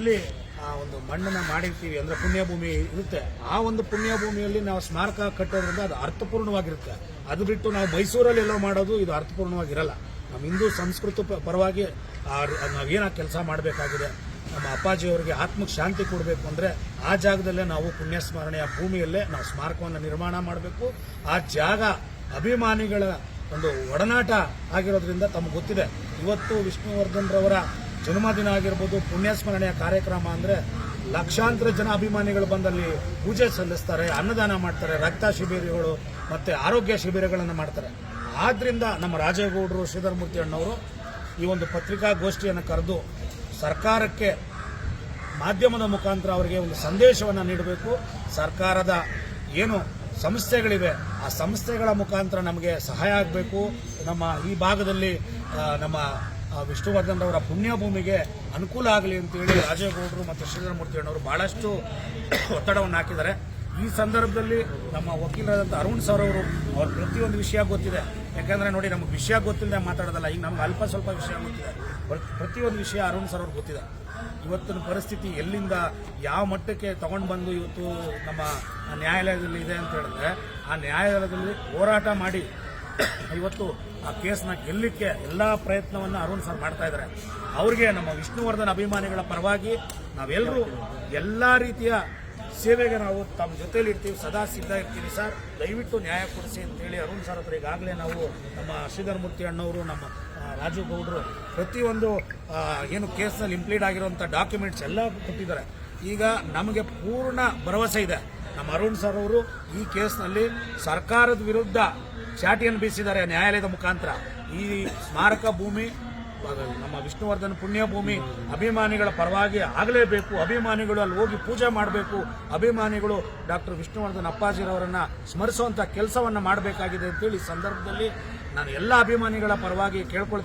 ಇಲ್ಲಿ ಆ ಒಂದು ಮಣ್ಣನ್ನ ಮಾಡಿರ್ತೀವಿ ಅಂದ್ರೆ ಪುಣ್ಯ ಭೂಮಿ ಇರುತ್ತೆ. ಆ ಒಂದು ಪುಣ್ಯ ಭೂಮಿಯಲ್ಲಿ ನಾವು ಸ್ಮಾರಕ ಕಟ್ಟೋದ್ರಿಂದ ಅದು ಅರ್ಥಪೂರ್ಣವಾಗಿರುತ್ತೆ. ಅದು ಬಿಟ್ಟು ನಾವು ಮೈಸೂರಲ್ಲಿ ಎಲ್ಲೋ ಮಾಡೋದು ಇದು ಅರ್ಥಪೂರ್ಣವಾಗಿರಲ್ಲ. ನಮ್ಮ ಹಿಂದೂ ಸಂಸ್ಕೃತಿ ಪರವಾಗಿ ನಾವೇನ ಕೆಲಸ ಮಾಡಬೇಕಾಗಿದೆ. ನಮ್ಮ ಅಪ್ಪಾಜಿಯವರಿಗೆ ಆತ್ಮಕ್ಕೆ ಶಾಂತಿ ಕೊಡಬೇಕು ಅಂದರೆ ಆ ಜಾಗದಲ್ಲೇ ನಾವು ಪುಣ್ಯ ಸ್ಮರಣೆಯ ಭೂಮಿಯಲ್ಲೇ ನಾವು ಸ್ಮಾರಕವನ್ನು ನಿರ್ಮಾಣ ಮಾಡಬೇಕು. ಆ ಜಾಗ ಅಭಿಮಾನಿಗಳ ಒಂದು ಒಡನಾಟ ಆಗಿರೋದ್ರಿಂದ ತಮಗೆ ಗೊತ್ತಿದೆ. ಇವತ್ತು ವಿಷ್ಣುವರ್ಧನ್ ರವರ ಜನ್ಮದಿನ ಆಗಿರ್ಬೋದು ಪುಣ್ಯಸ್ಮರಣೆಯ ಕಾರ್ಯಕ್ರಮ ಅಂದರೆ ಲಕ್ಷಾಂತರ ಜನ ಅಭಿಮಾನಿಗಳು ಬಂದಲ್ಲಿ ಪೂಜೆ ಸಲ್ಲಿಸ್ತಾರೆ, ಅನ್ನದಾನ ಮಾಡ್ತಾರೆ, ರಕ್ತ ಶಿಬಿರಗಳು ಮತ್ತು ಆರೋಗ್ಯ ಶಿಬಿರಗಳನ್ನು ಮಾಡ್ತಾರೆ. ಆದ್ದರಿಂದ ನಮ್ಮ ರಾಜೇಗೌಡರು ಶ್ರೀಧರಮೂರ್ತಿ ಅಣ್ಣವರು ಈ ಒಂದು ಪತ್ರಿಕಾಗೋಷ್ಠಿಯನ್ನು ಕರೆದು ಸರ್ಕಾರಕ್ಕೆ ಮಾಧ್ಯಮದ ಮುಖಾಂತರ ಅವರಿಗೆ ಒಂದು ಸಂದೇಶವನ್ನು ನೀಡಬೇಕು. ಸರ್ಕಾರದ ಏನು ಸಂಸ್ಥೆಗಳಿವೆ ಆ ಸಂಸ್ಥೆಗಳ ಮುಖಾಂತರ ನಮಗೆ ಸಹಾಯ ಆಗಬೇಕು. ನಮ್ಮ ಈ ಭಾಗದಲ್ಲಿ ನಮ್ಮ ಆ, ವಿಷ್ಣುವರ್ಧನ್ ಅವರ ಪುಣ್ಯಭೂಮಿಗೆ ಅನುಕೂಲ ಆಗಲಿ ಅಂತೇಳಿ ರಾಜೇಗೌಡರು ಮತ್ತು ಶ್ರೀಧರಮೂರ್ತಿ ಅಣ್ಣವರು ಬಹಳಷ್ಟು ಒತ್ತಡವನ್ನು ಹಾಕಿದ್ದಾರೆ. ಈ ಸಂದರ್ಭದಲ್ಲಿ ನಮ್ಮ ವಕೀಲರಾದಂಥ ಅರುಣ್ ಸರ್ ಅವರು ಅವ್ರ ಪ್ರತಿಯೊಂದು ವಿಷಯ ಗೊತ್ತಿದೆ. ಯಾಕಂದ್ರೆ ನೋಡಿ ನಮಗೆ ವಿಷಯ ಗೊತ್ತಿಲ್ಲದೆ ಮಾತಾಡೋದಲ್ಲ ಈಗ ನಮ್ಗೆ ಅಲ್ಪ ಸ್ವಲ್ಪ ವಿಷಯ ಗೊತ್ತಿದೆ. ಪ್ರ- ಪ್ರತಿಯೊಂದು ವಿಷಯ ಅರುಣ್ ಸರ್ ಅವ್ರಿಗೆ ಗೊತ್ತಿದೆ. ಇವತ್ತಿನ ಪರಿಸ್ಥಿತಿ ಎಲ್ಲಿಂದ ಯಾವ ಮಟ್ಟಕ್ಕೆ ತಗೊಂಡು ಬಂದು ಇವತ್ತು ನಮ್ಮ ನ್ಯಾಯಾಲಯದಲ್ಲಿ ಇದೆ ಅಂತ ಹೇಳಿದ್ರೆ ಆ ನ್ಯಾಯಾಲಯದಲ್ಲಿ ಹೋರಾಟ ಮಾಡಿ ಇವತ್ತು ಆ ಕೇಸ್ನ ಗೆಲ್ಲಕ್ಕೆ ಎಲ್ಲ ಪ್ರಯತ್ನವನ್ನು ಅರುಣ್ ಸರ್ ಮಾಡ್ತಾ ಇದ್ದಾರೆ. ಅವ್ರಿಗೆ ನಮ್ಮ ವಿಷ್ಣುವರ್ಧನ್ ಅಭಿಮಾನಿಗಳ ಪರವಾಗಿ ನಾವೆಲ್ಲರೂ ಎಲ್ಲ ರೀತಿಯ ಸೇವೆಗೆ ನಾವು ತಮ್ಮ ಜೊತೆಲಿ ಇರ್ತೀವಿ, ಸದಾ ಸಿದ್ಧ ಇರ್ತೀವಿ ಸರ್. ದಯವಿಟ್ಟು ನ್ಯಾಯ ಕೊಡಿಸಿ ಅಂತೇಳಿ ಅರುಣ್ ಸರ್ ಹತ್ರ ಈಗಾಗಲೇ ನಾವು ನಮ್ಮ ಶ್ರೀಧರಮೂರ್ತಿ ಅಣ್ಣವರು, ನಮ್ಮ ರಾಜು ಗೌಡರು ಪ್ರತಿಯೊಂದು ಏನು ಕೇಸ್ನಲ್ಲಿ ಇಂಪ್ಲೀಡ್ ಆಗಿರುವಂಥ ಡಾಕ್ಯುಮೆಂಟ್ಸ್ ಎಲ್ಲ ಕೊಟ್ಟಿದ್ದಾರೆ. ಈಗ ನಮಗೆ ಪೂರ್ಣ ಭರವಸೆ ಇದೆ. ನಮ್ಮ ಅರುಣ್ ಸರ್ ಅವರು ಈ ಕೇಸ್ನಲ್ಲಿ ಸರ್ಕಾರದ ವಿರುದ್ಧ ಚಾಟಿಯನ್ನು ಬೀಸಿದ್ದಾರೆ ನ್ಯಾಯಾಲಯದ ಮುಖಾಂತರ. ಈ ಸ್ಮಾರಕ ಭೂಮಿ, ನಮ್ಮ ವಿಷ್ಣುವರ್ಧನ್ ಪುಣ್ಯ ಭೂಮಿ ಅಭಿಮಾನಿಗಳ ಪರವಾಗಿ ಆಗಲೇಬೇಕು. ಅಭಿಮಾನಿಗಳು ಅಲ್ಲಿ ಹೋಗಿ ಪೂಜೆ ಮಾಡಬೇಕು. ಅಭಿಮಾನಿಗಳು ಡಾಕ್ಟರ್ ವಿಷ್ಣುವರ್ಧನ್ ಅಪ್ಪಾಜಿರವರನ್ನು ಸ್ಮರಿಸುವಂಥ ಕೆಲಸವನ್ನು ಮಾಡಬೇಕಾಗಿದೆ ಅಂತೇಳಿ ಈ ಸಂದರ್ಭದಲ್ಲಿ ನಾನು ಎಲ್ಲ ಅಭಿಮಾನಿಗಳ ಪರವಾಗಿ ಕೇಳ್ಕೊಳ್ತೀನಿ.